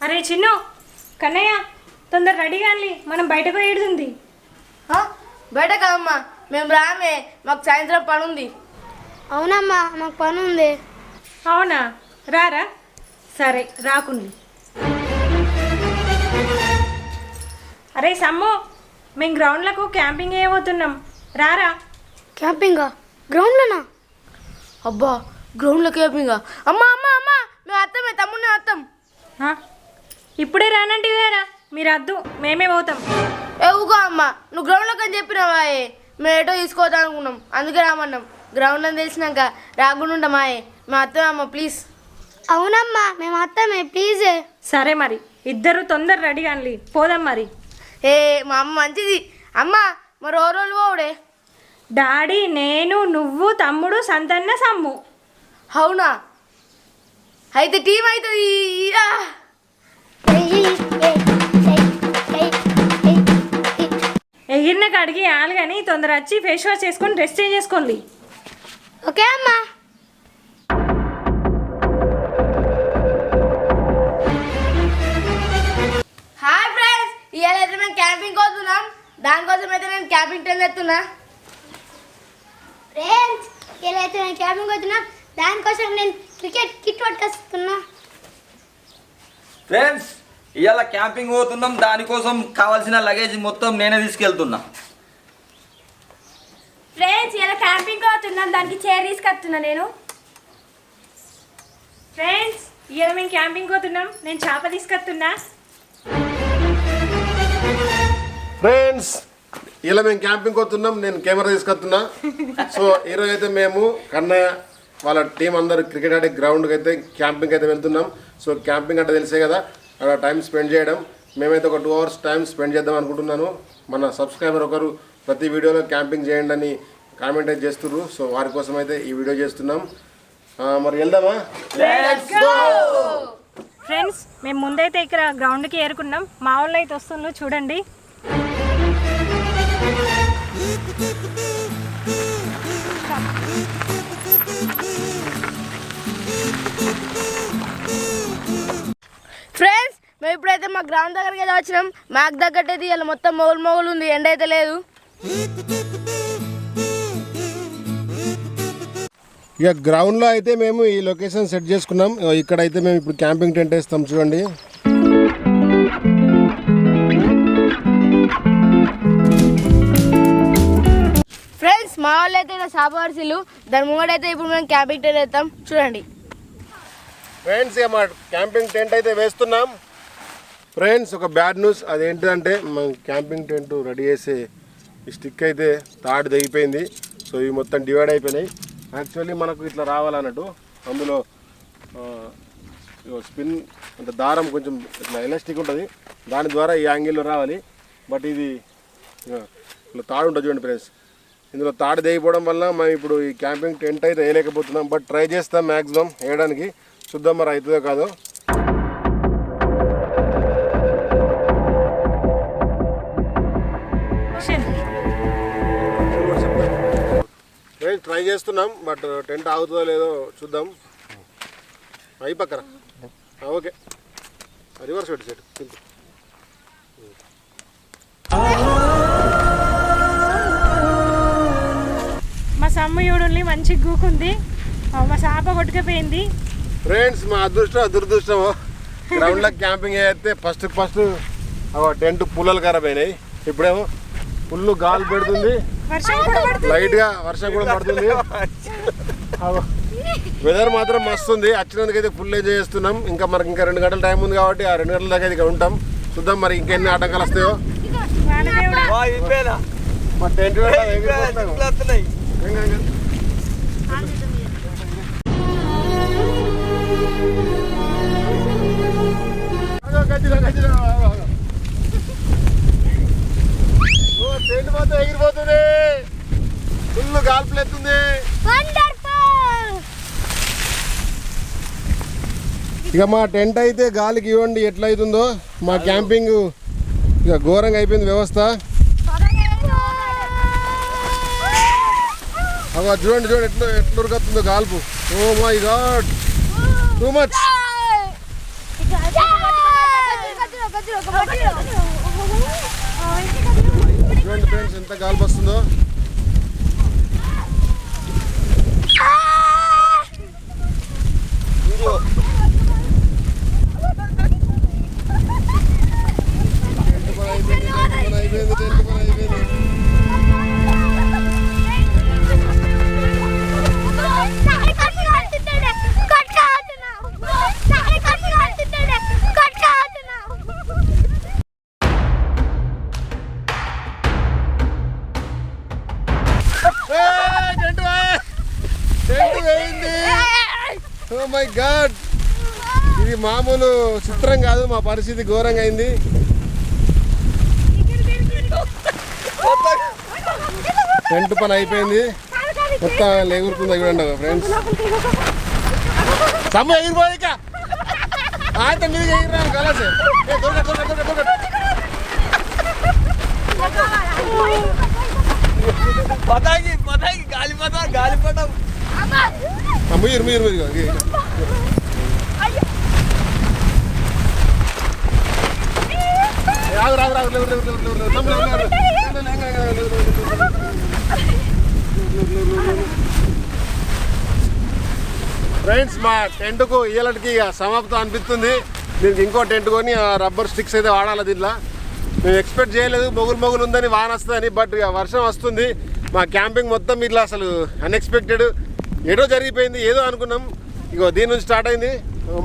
అరే చిన్ను కన్నయ్య తొందర రెడీ కానీ మనం బయట పోయేది ఆ? బయట కాదమ్మా మేము రామే మాకు సాయంత్రం పని ఉంది అవునమ్మా మాకు పని ఉంది అవునా? రారా? సరే రాకుండి. అరే సమ్ము మేము గ్రౌండ్లకు క్యాంపింగ్ వేయబోతున్నాం రారా? క్యాంపింగా? గ్రౌండ్లోనా? అబ్బా గ్రౌండ్లో కేపింగా అమ్మా అమ్మా అమ్మా మేము అత్తమే తమ్ముడిని అత్తం? ఇప్పుడే రానంటే వేరా? మీరు అద్దు మేమే పోతాం. ఊగో అమ్మా నువ్వు గ్రౌండ్లోకి అని చెప్పినావా? మేము ఏటో తీసుకోవద్దాం అనుకున్నాం అందుకే రామన్నాం గ్రౌండ్ అని తెలిసినాక రాకుండా ఉంటామాయే మేము అత్తమే అమ్మ ప్లీజ్ అవునమ్మా మేము అత్తమే ప్లీజ్ సరే మరి ఇద్దరు తొందర రెడీ కానీ పోదాం మరి. ఏ మా అమ్మ మంచిది. అమ్మ మరి ఓ రోజు పోవుడే. డాడీ నేను నువ్వు తమ్ముడు సంతన్న సమ్ము. అవునా? అయితే టీం అవుతుంది! ఎగిరిన కాడికి ఆలు కానీ తొందర వచ్చి ఫేస్ వాష్ చేసుకొని డ్రెస్ చేంజ్ చేసుకోండి. ఓకే అమ్మా. దానికోసం అయితే నేను క్యాంపింగ్ టెన్ ఎత్తున్నా ఫ్రెండ్స్ ఇలా అయితే నేను క్యాంపింగ్ వచ్చినా దానికోసం నేను క్రికెట్ కిట్ పట్టుకొస్తున్నా ఫ్రెండ్స్ ఇవాళ క్యాంపింగ్ పోతున్నాం. దానికోసం కావాల్సిన లగేజ్ మొత్తం నేనే తీసుకెళ్తున్నా. ఫ్రెండ్స్ ఇలా క్యాంపింగ్ పోతున్నాం. దానికి చైర్ తీసుకొస్తున్నా నేను. ఫ్రెండ్స్ ఇవాళ మేము క్యాంపింగ్ పోతున్నాం. నేను చేప తీసుకొస్తున్నా ఫ్రెండ్స్ ఇలా మేము క్యాంపింగ్ పోతున్నాం నేను కెమెరా తీసుకొస్తున్నా. సో ఈరోజు అయితే మేము కన్నయ్య వాళ్ళ టీం అందరు క్రికెట్ ఆడే గ్రౌండ్కి అయితే క్యాంపింగ్ అయితే వెళ్తున్నాం. సో క్యాంపింగ్ అంటే తెలిసే కదా అక్కడ టైం స్పెండ్ చేయడం. మేమైతే ఒక టూ అవర్స్ టైం స్పెండ్ చేద్దాం అనుకుంటున్నాను. మన సబ్స్క్రైబర్ ఒకరు ప్రతి వీడియోలో క్యాంపింగ్ చేయండి అని కామెంట్ అయితే చేస్తున్నారు సో వారి కోసం అయితే ఈ వీడియో చేస్తున్నాం. మరి వెళ్దామా? ఫ్రెండ్స్ మేము ముందైతే ఇక్కడ గ్రౌండ్కి ఏరుకున్నాం. మా వాళ్ళు అయితే వస్తుండ్రు చూడండి. ఫ్రెండ్స్ మేము ఇప్పుడైతే మా గ్రౌండ్ దగ్గరికి అయితే వచ్చినాం. మాకు తగ్గట్టయితే ఇలా మొత్తం మొగులు మొగులు ఉంది. ఎండ అయితే లేదు. ఇక గ్రౌండ్లో అయితే మేము ఈ లొకేషన్ సెట్ చేసుకున్నాం. ఇక్కడ అయితే మేము ఇప్పుడు క్యాంపింగ్ టెంట్ వేస్తాం. చూడండి. ఫ్రెండ్స్ మా వాళ్ళు అయితే ఇలా సాపవరిసీలు దాని ముంగట అయితే ఇప్పుడు మేము క్యాంపింగ్ టెన్ వేస్తాం. చూడండి. ఫ్రెండ్స్ ఇక మా క్యాంపింగ్ టెంట్ అయితే వేస్తున్నాం. ఫ్రెండ్స్ ఒక బ్యాడ్ న్యూస్. అదేంటిదంటే మన క్యాంపింగ్ టెంట్ రెడీ చేసే ఈ స్టిక్ అయితే తాడు తెగిపోయింది. సో ఇవి మొత్తం డివైడ్ అయిపోయినాయి. యాక్చువల్లీ మనకు ఇట్లా రావాలన్నట్టు అందులో స్పిన్ అంటే దారం కొంచెం ఇట్లా ఎలాస్టిక్ ఉంటుంది. దాని ద్వారా ఈ యాంగిల్లో రావాలి. బట్ ఇది ఇట్లా తాడు ఉంటుంది చూడండి ఫ్రెండ్స్. ఇందులో తాడు తెగిపోవడం వల్ల మేము ఇప్పుడు ఈ క్యాంపింగ్ టెంట్ అయితే వేయలేకపోతున్నాం. బట్ ట్రై చేస్తాం మ్యాక్సిమం వేయడానికి. చూద్దాం మరి అవుతుందో కాదో. ట్రై చేస్తున్నాం బట్ టెంట్ ఆగుతుందో లేదో చూద్దాం. అయి పక్కన. ఓకే. రివర్స్ పెట్టి సెట్ సింపుల్. మా సమ్మయుడుల్ని మంచి గూకుంది. మా చేప కొట్టుకుపోయింది. ఫ్రెండ్స్ మా అదృష్టం దురదృష్టం గ్రౌండ్లో క్యాంపింగ్ అయితే ఫస్ట్ ఫస్ట్ టెంట్ పుల్లలు ఖరాబ్ అయినాయి. ఇప్పుడేమో ఫుల్ గాలి పెడుతుంది. వర్షం కూడా పడుతుంది. లైట్గా వర్షం కూడా పడుతుంది. వెదర్ మాత్రం మస్తు ఉంది. వచ్చినందుకైతే ఫుల్ ఎంజాయ్ చేస్తున్నాం. ఇంకా మనకి ఇంకా రెండు గంటల టైం ఉంది కాబట్టి ఆ రెండు గంటల దాకా ఇక్కడ ఉంటాం. చూద్దాం మరి ఇంకెన్ని ఆటంకాలు వస్తాయో. మా టెంట్ ఎగిరిపోతుంది ఫుల్ గాల్పులెత్తుంది ఇక మా టెంట్ అయితే గాలికి ఇవ్వండి ఎట్లా అవుతుందో మా క్యాంపింగ్ ఇక ఘోరంగా అయిపోయింది వ్యవస్థ. చూడండి చూడండి ఎట్లా ఎట్లా ఉరుకుతుందో గాల్పు. ఓ my god too much friends ఎంత గాల్పు వస్తుందో. పరిస్థితి ఘోరంగా అయింది. టెంట్ పని అయిపోయింది. మొత్తం ఎగురుతుంది చూడండి ఫ్రెండ్స్. సమ్మ ఎగిరిపోయిక ఆత మీద ఎగిరినాను కలాసే. పతాకి పతాకి మీరు మీరు ఇగో. ఏ, ఆగు, రాగు, రాగు, లేవు, లేవు, లేవు, లేవు, లేవు. సమ్మ, లేవు, లేవు, లేవు. లేవు, లేవు, లేవు, ఫ్రెండ్స్ మా టెంట్కు ఇయ్యలకి సమాప్తం అనిపిస్తుంది. దీనికి ఇంకో టెంట్ కొని ఆ రబ్బర్ స్టిక్స్ అయితే వాడాలి దీంట్లో. మేము ఎక్స్పెక్ట్ చేయలేదు మొగులు మొగులు ఉందని వాన వస్తుందని బట్ ఇక వర్షం వస్తుంది. మా క్యాంపింగ్ మొత్తం ఇట్లా అసలు అన్ఎక్స్పెక్టెడ్ ఏదో జరిగిపోయింది ఏదో అనుకున్నాం. ఇగో దీని నుంచి స్టార్ట్ అయింది.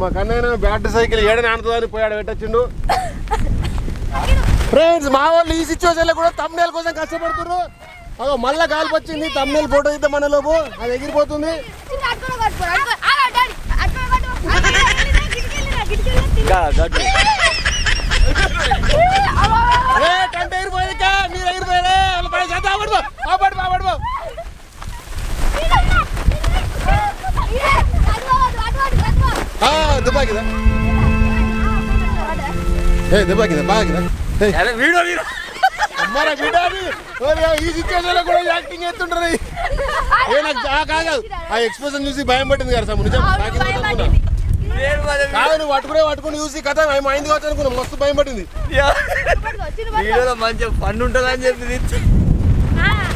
మా కన్నయ్య బ్యాటరీ సైకిల్ ఏడని ఆడుతుందని పోయాడు పెట్టచ్చిండు. ఫ్రెండ్స్ మా వాళ్ళు ఈ సిచ్యువేషన్లో కూడా తమ్నేల్ కోసం కష్టపడుతున్నారు అదో మళ్ళా కాల్పు వచ్చింది తమ్నేల్ ఫోటో ఇద్దాం మన లోపు. అది ఎగిరిపోతుంది. టెంట్ ఎగిరిపోయాక మీరు ఎగిరిపోయారే? ఏ దెబ్బాకిదా బాగిదా ఏ అరే ఈ లో కూడా యాక్టింగ్ చేస్తుంటారు. ఏ నాకు ఆ కాదు ఆ ఎక్స్ప్రెషన్ చూసి భయం పట్టింది కదా సార్ నిజం కాదు నువ్వు పట్టుకునే పట్టుకుని చూసి కథ ఏం అయింది కావచ్చు అనుకున్నా. మస్తు భయం పట్టింది. వీడియోలో మంచిగా ఫన్ ఉంటుందని చెప్పి.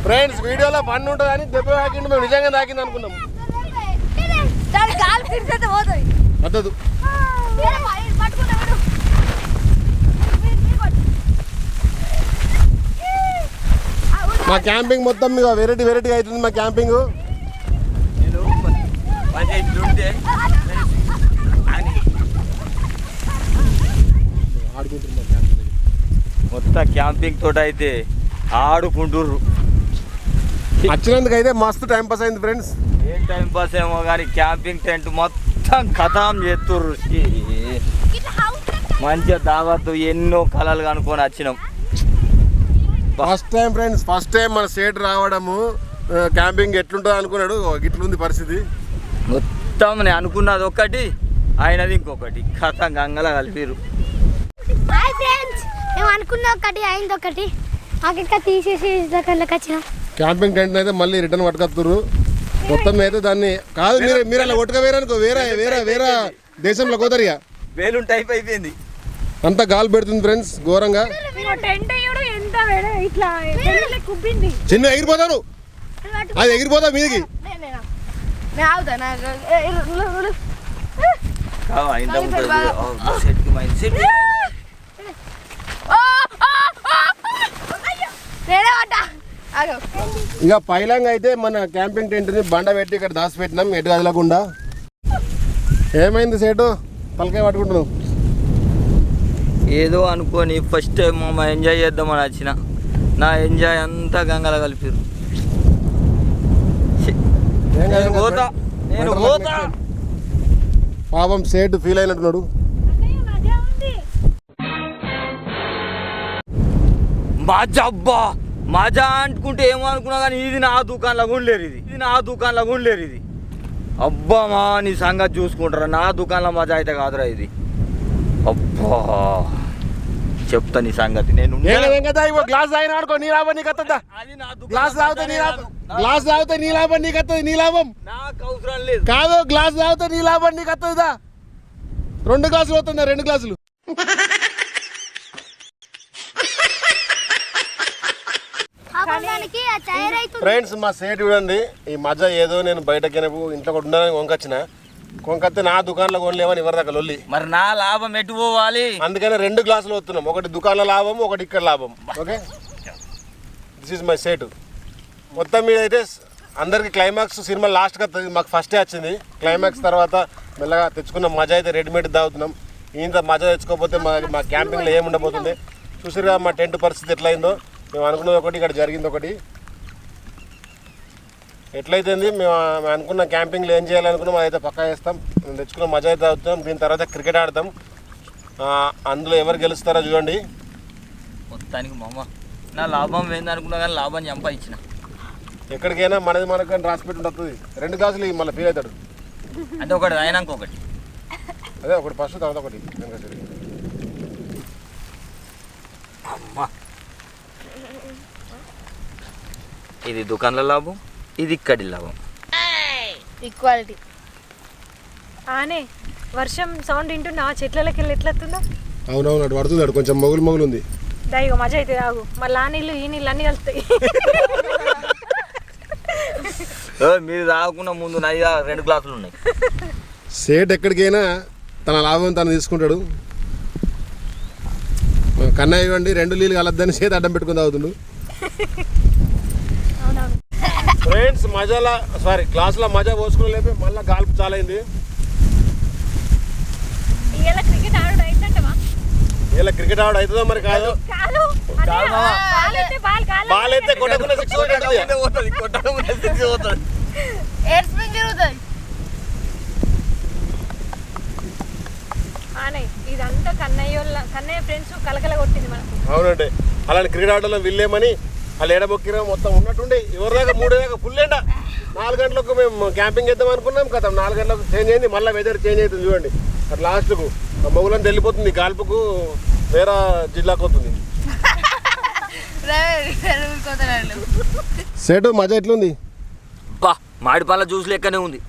ఫ్రెండ్స్ వీడియోలో ఫన్ ఉంటుందని దెబ్బ తాకింది మేము. నిజంగా తాకింది అనుకున్నాం. గాలి పిడిచేస్తే పోతుంది పద్ధతి పట్టుకుంటా మా క్యాంపింగ్ మొత్తం మీకు వెరైటీ వెరైటీగా అవుతుంది మా క్యాంపింగ్. మొత్తం క్యాంపింగ్ తోట అయితే ఆడుకుంటుర్రు. వచ్చినందుకు అయితే మస్తు టైం పాస్ అయింది ఫ్రెండ్స్ ఏం టైం పాస్ ఏమో కానీ క్యాంపింగ్ టెంట్ మొత్తం కథం చేస్తుర్రు. మంచిగా దావత్తు ఎన్నో కళలు కనుక్కొని వచ్చినాం. First time friends first time మన స్టేట్ రావడము క్యాంపింగ్ ఎట్లుంటుంది అనుకున్నాడు? ఇట్లుంది పరిస్థితి. మొత్తం నేను అనుకున్నది ఒకటి అయినది ఇంకొకటి. కథ గంగల కలిపిరు హాయ్ ఫ్రెండ్స్ మేము అనుకున్న ఒకటి అయింది ఒకటి. ఇంకా తీసేసి దగ్గరలోకి వచ్చినాం. క్యాంపింగ్ టెంట్ అయితే మళ్ళీ రిటర్న్ పట్టుకొస్తున్నారు మొత్తం అయితే దాన్ని కాదు మీరు మీరు అలా కొట్టుక వేరనుకో వేరే వేరే వేరే దేశంలో ఇక వేలుంటి టైప్ అయిపోయింది. అంతా గాలి పెడుతుంది ఫ్రెండ్స్ ఘోరంగా. టెంట్ అయ్యాడు ఎంత వేడ ఇట్లా పెళ్ళి కుబ్బింది. చిన్న ఎగిరిపోతాను అది ఎగిరిపోతా మీదికి. ఇక పైలంగా అయితే మన క్యాంపింగ్ టెంట్ని బండ పెట్టి ఇక్కడ దాచి పెట్టినాం ఎటు కదలకుండా. ఏమైంది సేటు? తలకాయ పట్టుకుంటున్నావు. ఏదో అనుకొని ఫస్ట్ టైం మా ఎంజాయ్ చేద్దామని వచ్చిన. నా ఎంజాయ్ అంతా గంగల కలిపిరు నేను పోతా. నేను పోతా. పాపం సేటు ఫీల్ అయినట్టున్నాడు. మజా అబ్బా. మజా అనుకుంటే ఏమో అనుకున్నా కానీ ఇది నా దుకాణంలో ఉండలేరు ఇది. ఇది నా దుకాణంలో ఉండలేరు ఇది. అబ్బా మా నీ సంగతి చూసుకుంటారా? నా దుకాణంలో మజా అయితే కాదురా ఇది. అబ్బా. చెప్తా నీ సంగతి. నేను గ్లాస్ తాగిన ఆడుకో నీ లాభం నీకు వస్తుందా? అది నా దుకాణం గ్లాస్ తాగితే నీ లాభం గ్లాస్ తాగితే నీ లాభం నీకు వస్తుంది నీ లాభం. నాకు అవసరం లేదు. కాదు గ్లాస్ తాగితే నీ లాభం నీకు వస్తుందా రెండు గ్లాసులు అవుతుందా రెండు గ్లాసులు. ఫ్రెండ్స్ మా సేట్ చూడండి ఈ మజా ఏదో నేను బయటకి ఇంట్లో ఒకటి ఉండాలని కొనుకొచ్చిన కొనుకొస్తే నా దుకాణంలో కొనలేమని ఎవరి దాకా లొల్లి. మరి నా లాభం ఎటు పోవాలి? అందుకని రెండు గ్లాసులు వస్తున్నాం. ఒకటి దుకాణంలో లాభం ఒకటి ఇక్కడ లాభం. ఓకే? దిస్ ఇస్ మై సేటు మొత్తం మీద అయితే అందరికి క్లైమాక్స్ సినిమా లాస్ట్కి వస్తుంది మాకు ఫస్టే వచ్చింది. క్లైమాక్స్ తర్వాత మెల్లగా తెచ్చుకున్న మజా అయితే రెడీమేడ్ తాగుతున్నాం. ఇంత మజా తెచ్చుకోకపోతే మా మా క్యాంపింగ్లో ఏమి ఉండబోతుంది? చూసిరుగా మా టెంట్ పరిస్థితి ఎట్లయిందో? మేము అనుకున్నది ఒకటి ఇక్కడ జరిగింది ఒకటి. ఎట్లయితుంది మేము మేము అనుకున్న క్యాంపింగ్లో ఏం చేయాలనుకున్నాం అదైతే పక్కా చేస్తాం. మేము తెచ్చుకున్న మజా అయితే అవుతాం దీని తర్వాత క్రికెట్ ఆడతాం. అందులో ఎవరు గెలుస్తారో చూడండి. మొత్తానికి మామ. నా లాభం ఏందనుకున్నా కానీ లాభం సంపాదించిన ఎక్కడికైనా మనది మనకు అని రాసి పెట్టి ఉంటుంది. రెండు గ్లాసులు మళ్ళీ ఫీల్ అవుతాడు. అంటే ఒకటి అయినాక ఒకటి. అదే ఒకటి ఫస్ట్ తర్వాత ఒకటి. ఇది దుకాణంలో లాభం? ఇది ఇక్కడి లాభం ఈక్వాలిటీ ఆనే వర్షం సౌండ్ వింటున్నా? చెట్లకి వెళ్ళి ఎట్లొస్తుందో? అవునవును అటు పడుతుంది అటు కొంచెం మొగులు మొగులు ఉంది దాయిగో మజా అయితే ఆగు మళ్ళీ ఆ నీళ్ళు ఈ నీళ్ళు అన్నీ కలుస్తాయి. ఏ, మీరు తాగకుండా ముందు నా దగ్గర రెండు గ్లాసులు ఉన్నాయి. సేట్ ఎక్కడికైనా తన లాభం తను తీసుకుంటాడు. కన్నయ్య ఇవ్వండి రెండు నీళ్ళు కలద్దని చేతి అడ్డం పెట్టుకుని తాగుతుండు. ఫ్రెండ్స్ మజాలా సారీ క్లాస్లో మజా పోసుకుని లేపి మళ్ళీ గాల్పు చాలైంది. ఇలా క్రికెట్ ఆవిడ అవుతుందో మరి కాదు. కాలు కాలు మామ. బాల్ అయితే కొట్టకుండా సిక్స్ కొట్టేస్తుంది పోతుంది కొట్టకుండా six పోతుంది. ఎయిర్ స్పిన్ తిరుగుతుంది ఆనే ఇదంతా కన్నయ్య కన్నయ్య ఫ్రెండ్స్ కలకల కొట్టింది మనకు. అవునండి. అలాంటి క్రికెట్ ఆటలో వెళ్ళేమని వాళ్ళు ఎడబొక్కిరా మొత్తం ఉన్నట్టుండి ఎవరి దాకా మూడు దాకా ఫుల్ ఎండ. నాలుగు గంటలకు మేము క్యాంపింగ్ చేద్దాం అనుకున్నాం కదా నాలుగు గంటలకు చేంజ్ అయింది మళ్ళీ వెదర్ చేంజ్ అవుతుంది చూడండి. అటు లాస్ట్కు మొగులంతా వెళ్ళిపోతుంది గాల్పుకు వేరే జిల్లాకు అవుతుంది సెట్ మజా ఎట్లుంది? బా మాడి పళ్ళ జ్యూస్ లెక్కనే ఉంది.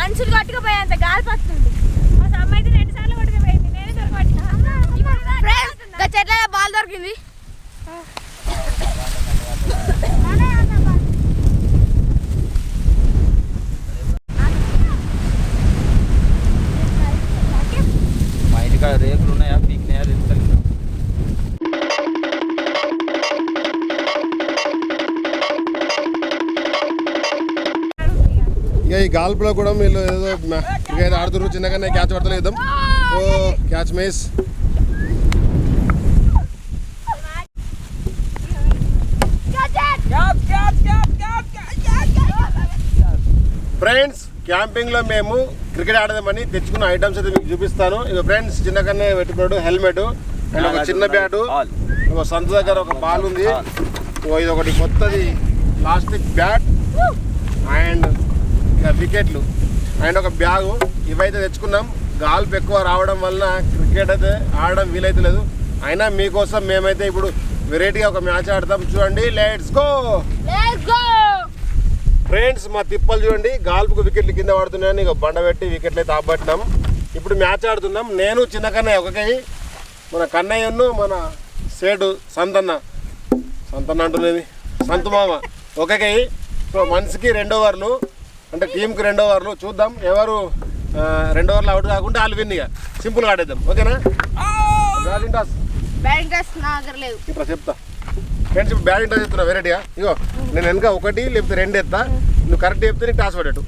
మనుషులు కొట్టుకుపోయేంత గాలి పడుతుంది. మా అయితే రెండు సార్లు కొట్టుకుపోయింది. నేనే చెట్ల బాల్ దొరికింది. ఇక గాల్పులో కూడా వీళ్ళు ఏదో క్రికెట్ ఆడుతున్నారు. చిన్నగానే క్యాచ్ పడతలేదు ఓ క్యాచ్ మేస్. ఫ్రెండ్స్ క్యాంపింగ్లో మేము క్రికెట్ ఆడదామని తెచ్చుకున్న ఐటమ్స్ అయితే మీకు చూపిస్తాను. ఇక ఫ్రెండ్స్ చిన్నగానే పెట్టుకున్నాడు హెల్మెట్ అండ్ ఒక చిన్న బ్యాటు ఒక సంత దగ్గర ఒక బాల్ ఉంది. ఇది ఒకటి కొత్తది ప్లాస్టిక్ బ్యాట్ అండ్ వికెట్లు అండ్ ఒక బ్యాగు ఇవైతే తెచ్చుకున్నాం. గాల్ప్ ఎక్కువ రావడం వలన క్రికెట్ అయితే ఆడడం వీలైతే లేదు. అయినా మీకోసం మేమైతే ఇప్పుడు వెరైటీగా ఒక మ్యాచ్ ఆడతాం. చూడండి లెట్స్ గో ఫ్రెండ్స్ మా తిప్పలు చూడండి. గాల్పుకు వికెట్లు కింద పడుతున్నాయని ఇక బండ పెట్టి వికెట్లు అయితే ఆపట్టినాం ఇప్పుడు మ్యాచ్ ఆడుతున్నాం. నేను చిన్న కన్నయ్య ఒకకై మన కన్నయ్యను మన సేడు సంతన్న. సంతన్న అంటున్నది. సంత మామ ఒకకై సో మనిషికి రెండు ఓవర్లు. అంటే టీంకి రెండు ఓవర్లు. చూద్దాం. ఎవరు రెండు ఓవర్లు అవుట్ కాకుండా వాళ్ళు విన్ ఇక. సింపుల్గా ఆడేద్దాం. ఓకేనా? బ్యాటింగ్ టాస్ బ్యాటింగ్ ఇట్లా చెప్తా. ఫ్రెండ్స్ ఇప్పుడు బ్యాటింగ్ టాస్ చెప్తున్నా వెరైటీగా. ఇగో నేను వెనక ఒకటి లేకపోతే రెండు ఎత్తా. నువ్వు కరెక్ట్ చెప్తే నీకు టాస్ పడేటు?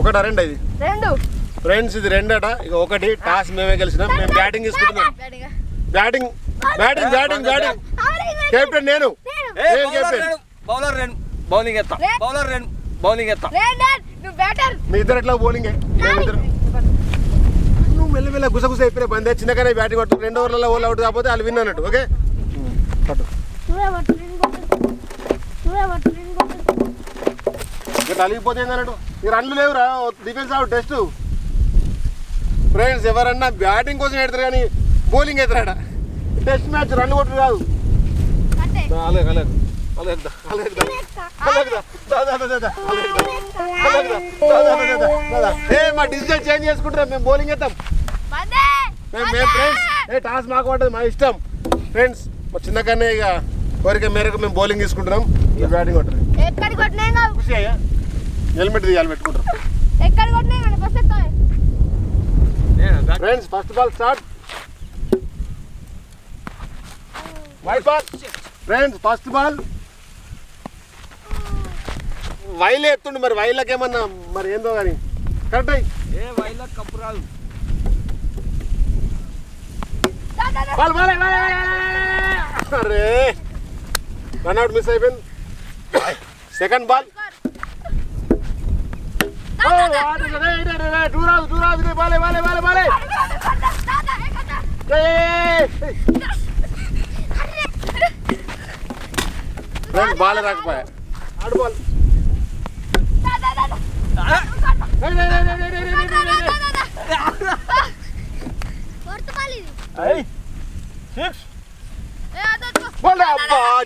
ఒకటా రెండు ఇది? రెండు. ఫ్రెండ్స్ ఇది రెండట? ఇక ఒకటి టాస్ మేమే గెలిచినాం. మేము బ్యాటింగ్ తీసుకుంటున్నాం. Batting batting batting. Batting captain నేను. కెప్టెన్? బౌలర్ రెండు బౌలింగ్ ఎత్తా. బౌలర్ రెండు బౌలింగ్ ఎత్తా. మీ ఇద్దరు ఎట్లా బౌలింగే నువ్వు మెల్ల మెల్ల గుసగుస అయిపోయినా బందే చిన్నగానే బ్యాటింగ్ కొట్టు రెండు ఓవర్లలో ఓల్ అవుట్ కాకపోతే వాళ్ళు విన్ అన్నట్టు ఓకే? పట్టు పట్టు పట్టు ఇక్కడ అలిగిపోతే ఈ రన్లు లేవురా డిఫెన్స్ అవుట్ టెస్ట్ ఫ్రెండ్స్ ఎవరన్నా బ్యాటింగ్ కోసం పెడతారు కానీ బౌలింగ్ అవుతారా టెస్ట్ మ్యాచ్ రన్ కొట్టు కాదు. అలాగే అలాగే అలాగే అలాగే ఏ మా డిసిజన్ చేంజ్ చేసుకుంటాం మేము బౌలింగ్ వేస్తాం బందే మేము మేము ఫ్రెండ్స్ ఏ టాస్ మాకు పడ్డది మా ఇష్టం ఫ్రెండ్స్ మా చిన్నగానే ఇక కోరిక మేరకు మేము బౌలింగ్ తీసుకుంటున్నాం మీరు బ్యాటింగ్ కొట్టరు ఖుషి అయ్యా హెల్మెట్ తీయాలి ఎత్తాయి friends first ball start white ball friends first ball వైలే ఎత్తుండు మరి వైలకి ఏమన్నా మరి ఏందో కానీ కరెక్ట్ అయ్యి ఏ వైల కప్పు రాదు బాల్ బాల్ అరే రన్ అవుట్ మిస్ అయిపోయింది సెకండ్ బాల్ టూ రాదు టూ రాదు బాలే బాలే బాలే బాలే బాల్ రాకపోయా ఆడు బాల్ ఫోర్త్ బాల్ ఇది సిక్స్ బాల్ అబ్బా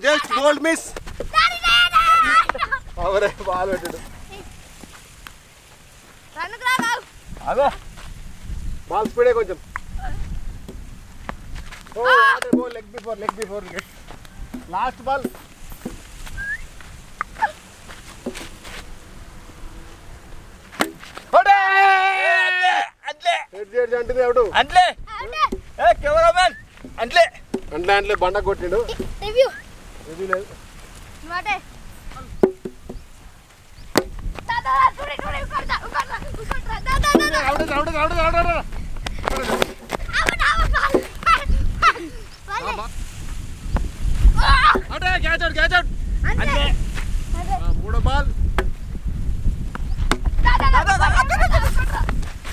జస్ట్ గోల్డ్ మిస్ అవరే బాల్ పెట్టాడు రన్నుకు రా కాదు అదే బాల్ స్పీడే కొంచెం ఓ ball leg before leg before last ball అట్లే అంటుంది ఎవడు? అంట్లే ఏ కెమెరామెన్ అంట్లే అంట్లో అంట్లో బండ కొట్టిండు. రివ్యూ. లేదు. Out out out out out out catch out catch out అంట్లే మూడో ball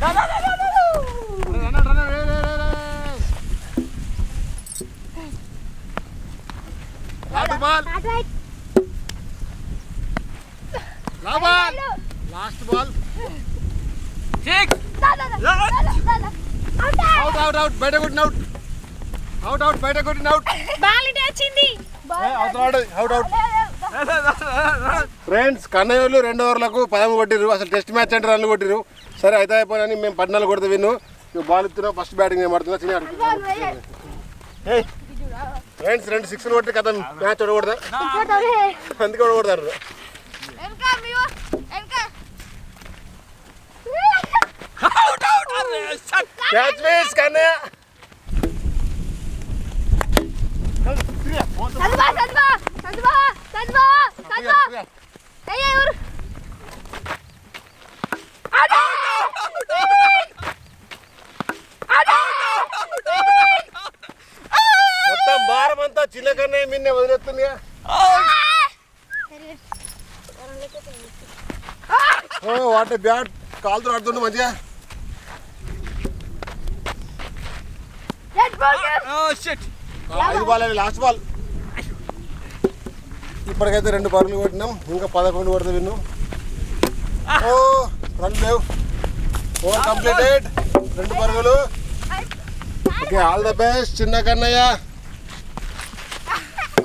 run run last ball ball last ball. Six out out out బయట కొట్టిన out out out బయట కొట్టిన అవుట్ బాల్ ఇటే వచ్చింది. అవుట్ అవుట్ అవుట్ ఫ్రెండ్స్ కన్నయ్యలు రెండు ఓవర్లకు పదము కొట్టిరు అసలు టెస్ట్ మ్యాచ్ అంటే రన్లు కొట్టిరు సరే అయితే అయిపోయినని మేము పద్నాలుగు కొడితే విన్ను. బాల్ ఇస్తున్నా ఫస్ట్ బ్యాటింగ్ ఏం పడుతుందో చిన్న ఫ్రెండ్స్ రెండు సిక్స్ కొట్టి కథ మ్యాచ్ ఓడకూడదా అందుకే షట్ క్యాచ్ మిస్ కన్నయ్య చదువా చదువా చదువా చదువా చదువా అయ్యే ఎవరు మొత్తం భారం అంతా మిన్నే వదిలేస్తుంది వాటి బ్యాట్ కాలుతో ఆడుతుండే మంచిగా. ఐదు బాల్ లాస్ట్ బాల్ ఇప్పటికైతే రెండు పరుగులు కొట్టినాం ఇంకా పదకొండు కొడితే విన్ను. ఓ రన్ లేవు. ఓవర్ కంప్లీటెడ్ రెండు పరుగులు. ఓకే ఆల్ ద బెస్ట్ చిన్న కన్నయ్య.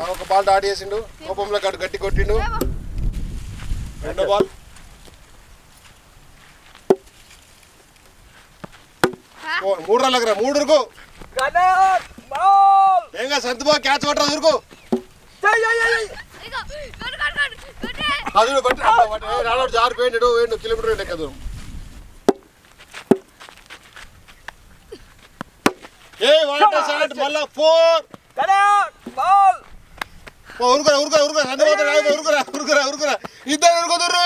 ఒక బాల్ డాట్ చేసిండు. కోపంలో గట్టి గట్టి కొట్టిండు. రెండో బాల్ మూడు రన్లకు రా మూడు ఉరుకు ఏంగా సంతబా క్యాచ్ పట్టరా ఉరుకు రాడు జారిపోయిండు కిలోమీటర్ కదా ఏ వాటర్ షాట్ మళ్ళా ఫోర్. బాల్! ఉరుకురా ఉరుకురా ఉరుకురా సందు పోతాడు ఉరుకురా ఉరుకురా ఉరుకురా ఇద్దరు ఉరుకుతుర్రు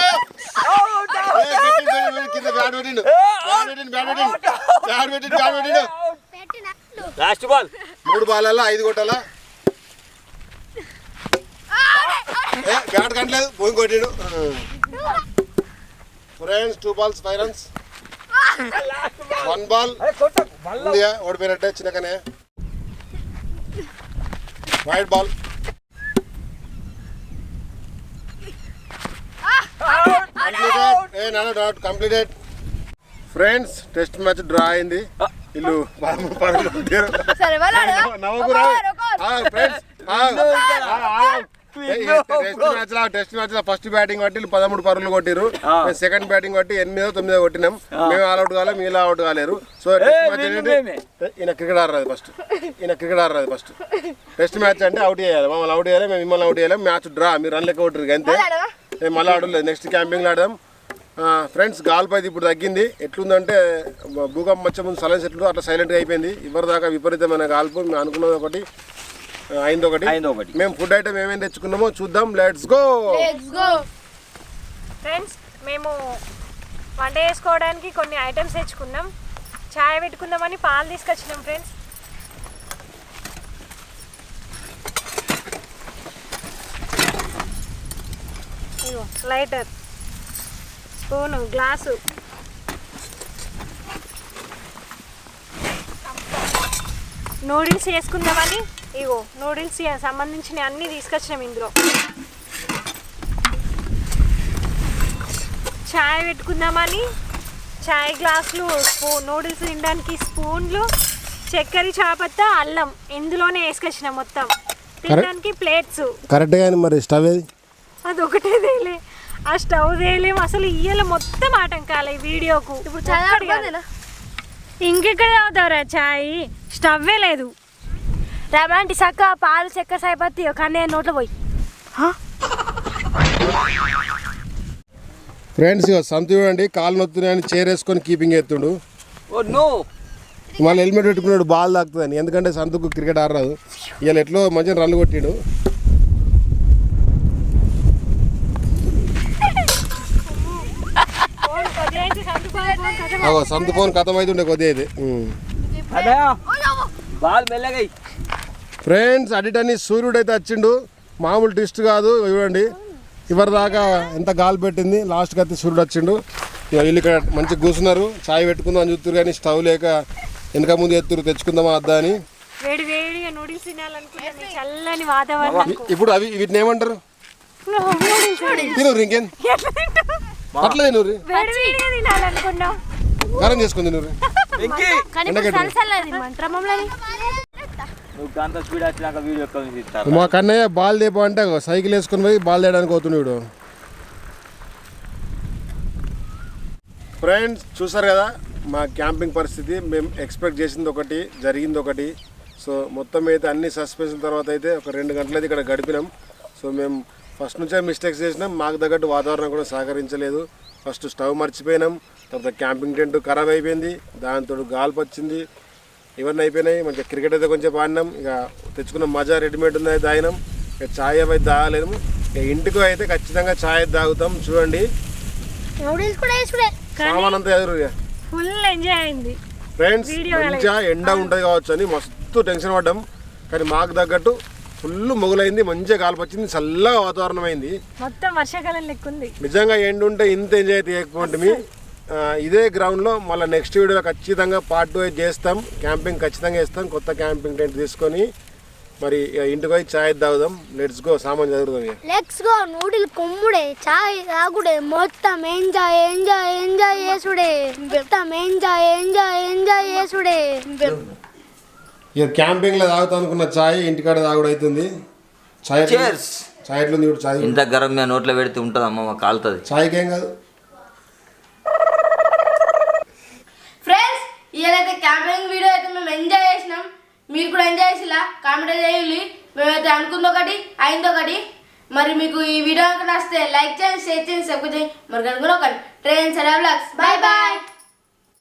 కింద బ్యాట్ పెట్టిండు. బ్యాట్ పెట్టిండు బ్యాట్ పెట్టిండు. బ్యాట్ పెట్టిండు బ్యాట్ పెట్టిండు. పెట్టిన లాస్ట్ బాల్ మూడు బాలల్లో ఐదు కొట్టాలా? ఏ బ్యాట్ కంటలేదు పోయి కొట్టిండు. Friends two balls five runs one ball ఓడిపోయినట్టే చిన్నకనే. వైట్ బాల్ కంప్లీటెడ్ ఏ నాన్న not completed friends test match draw అయింది. ఇల్లు నవ్వుకురా ఫ్రెండ్స్ టెస్ట్ మ్యాచ్ లా టెస్ట్ మ్యాచ్ లా ఫస్ట్ బ్యాటింగ్ కొట్టి వీళ్ళు పదమూడు పరుగులు కొట్టిరు. సెకండ్ బ్యాటింగ్ కొట్టి ఎనిమిదో తొమ్మిదో కొట్టినాం. మేము ఆల్అౌట్ కాలే మీరు అవుట్ కాలేరు. సో టెస్ట్ మ్యాచ్ ఏంటంటే ఈయన క్రికెట్ ఆడరాదు ఫస్ట్ ఈయన క్రికెట్ ఆడరాదు ఫస్ట్ టెస్ట్ మ్యాచ్ అంటే అవుట్ చేయాలి. మమ్మల్ని అవుట్ చేయాలి మేము మిమ్మల్ని అవుట్ చేయాలి. మ్యాచ్ డ్రా మీరు రన్ లెక్క కొట్టారు అంతే. మేము మళ్ళీ ఆడలేదు నెక్స్ట్ క్యాంపింగ్ ఆడదాం. ఫ్రెండ్స్ గాల్పు అయితే ఇప్పుడు తగ్గింది. ఎట్లుందంటే భూకంపం వచ్చే ముందు సైలెన్స్ ఎట్లు అట్లా సైలెంట్గా అయిపోయింది. ఇవ్వరు దాకా విపరీతమైన గాల్పు మేము అనుకున్నది ఒకటి అయింది ఒకటి. అయింది ఒకటి. మేము ఫుడ్ ఐటమ్ ఏమేమి తెచ్చుకున్నామో చూద్దాం. Let's go let's go friends మేము వంట చేసుకోవడానికి కొన్ని ఐటమ్స్ తెచ్చుకున్నాం. చాయ్ పెట్టుకుందామని పాలు తీసుకొచ్చినాం friends lighter spoon glass. Noodles చేసుకుందామని ఇగో నూడిల్స్ సంబంధించిన అన్నీ తీసుకొచ్చినాం ఇందులో. చాయ్ పెట్టుకుందామని చాయ్ గ్లాసులు స్పూన్ నూడిల్స్ తినడానికి స్పూన్లు చక్కెర చాపత్త అల్లం. ఇందులోనే వేసుకొచ్చిన మొత్తం. తినడానికి ప్లేట్స్. కరెక్ట్ కానీ మరి స్టవ్ ఏది? అది ఒకటే తేలే. ఆ స్టవ్ తేలేము అసలు ఇయ్యాల మొత్తం ఆటంకాల ఈ వీడియోకు. ఇప్పుడు చదవకపోతేనా ఇంకెక్కడ తాగుతావురా చాయ్? స్టవ్వే లేదు. రమాంటి సక్క పాలు చక్కెర సాయిపత్తి ఒక అన్నయ్య నోట్లో పోయి. ఫ్రెండ్స్ ఇక సంతు చూడండి కాలు నొత్తున్నాయని చైర్ వేసుకొని కీపింగ్ ఎత్తుండు ఓ నో మళ్ళీ హెల్మెట్ పెట్టుకున్నాడు బాల్ తాకుతుందని. ఎందుకంటే సంతుకు క్రికెట్ ఆడరాదు. ఇవాళ ఎట్లో మంచిగా రన్లు కొట్టిండు. అగో సంతు ఫోన్ కథం అవుతుండే కొద్దిగా మెల్లగా ఫ్రెండ్స్ అడిటని సూర్యుడు అయితే వచ్చిండు మామూలు ట్విస్ట్ కాదు చూడండి. ఇవరి దాకా ఎంత గాలి పెట్టింది లాస్ట్కి అయితే సూర్యుడు వచ్చిండు వీళ్ళు ఇక్కడ మంచిగా కూర్చున్నారు. చాయ్ పెట్టుకుందాం అని చూస్తున్నారు కానీ స్టవ్ లేక వెనక ముందు ఎత్తురు తెచ్చుకుందామా వద్దా అని. ఇప్పుడు అవి వీటిని ఏమంటారు? తినూరు ఇంకేం? అట్లా తినూరు కారం చేసుకుంది నువ్వు. మా కన్నయ్య బాల్ దేపో అంటే సైకిల్ వేసుకొని పోయి బాల్ తేయడానికి పోతున్నాడు ఫ్రెండ్స్ చూసారు కదా మా క్యాంపింగ్ పరిస్థితి మేము ఎక్స్పెక్ట్ చేసింది ఒకటి జరిగింది ఒకటి. సో మొత్తం అయితే అన్ని సస్పెన్షన్ తర్వాత అయితే ఒక రెండు గంటలైతే ఇక్కడ గడిపినాం. సో మేము ఫస్ట్ నుంచే మిస్టేక్స్ చేసినాం. మాకు తగ్గట్టు వాతావరణం కూడా సహకరించలేదు. First stove మర్చిపోయినాం. తర్వాత క్యాంపింగ్ టెంట్ ఖరాబ్ అయిపోయింది. దాంతో గాల్పు వచ్చింది ఇవన్నీ అయిపోయినాయి. మంచిగా క్రికెట్ అయితే కొంచెం ఆడినాం. ఇక తెచ్చుకున్న మజా రెడీమేడ్ ఉంది అయితే తాగినాం ఇక ఛాయ్ అవి అయితే తాగలేము. ఇక ఇంటికి అయితే ఖచ్చితంగా ఛాయ్ అయితే తాగుతాం. చూడండి. ఫుల్ ఎంజాయ్ అయింది. ఫ్రెండ్స్ మంచిగా ఎండ ఉంటుంది కావచ్చు అని మస్తు టెన్షన్ పడ్డాం. కానీ మాకు తగ్గట్టు ఫుల్ మొగలైంది. మంచిగా గాలిపి వచ్చింది చల్లగా వాతావరణం అయింది మొత్తం వర్షాకాలం లెక్కుంది. నిజంగా ఎండ ఉంటే ఇంత ఎంజాయ్ చేయకపోతే ఇదే గ్రౌండ్లో మళ్ళీ నెక్స్ట్ వీడియోలో ఖచ్చితంగా పార్ట్ టూ చేస్తాం. క్యాంపింగ్ ఖచ్చితంగా వేస్తాం కొత్త క్యాంపింగ్ టెంట్ తీసుకొని మరి ఇంటికి పోయి ఛాయ్ తాగుదాం. లెట్స్ గో సామాన్ గో నూడిల్ కొమ్ముడే. చాయ్ తాగుడే. మొత్తం ఎంజాయ్ ఎంజాయ్ ఎంజాయ్ చేసుడే. మొత్తం ఎంజాయ్ ఎంజాయ్ ఎంజాయ్ చేసుడే. ఇక క్యాంపింగ్లో తాగుతాం అనుకున్న ఛాయ్ ఇంటికాడ తాగుడు అవుతుంది ఎట్లుంది ఇప్పుడు? ఛాయ్ ఇంత గరం మీద నోట్లో పెడితే ఉంటుంది అమ్మ కాలుతుంది. ఛాయ్కి ఏం కాదు. ఫ్రెండ్స్ ఇలాగైతే క్యాంపింగ్ వీడియో అయితే మేము ఎంజాయ్ చేసినాం. మీరు కూడా ఎంజాయ్ చేసిలా? కామెంట్ చేయాలి మేమైతే అనుకుంది ఒకటి అయింది ఒకటి. మరి మీకు ఈ వీడియో కనుక నచ్చితే లైక్ చేయండి షేర్ చేయండి సబ్స్క్రైబ్ చేయండి. మరి కనుక ఒకటి. ట్రైన్ సెలవు బాయ్ బాయ్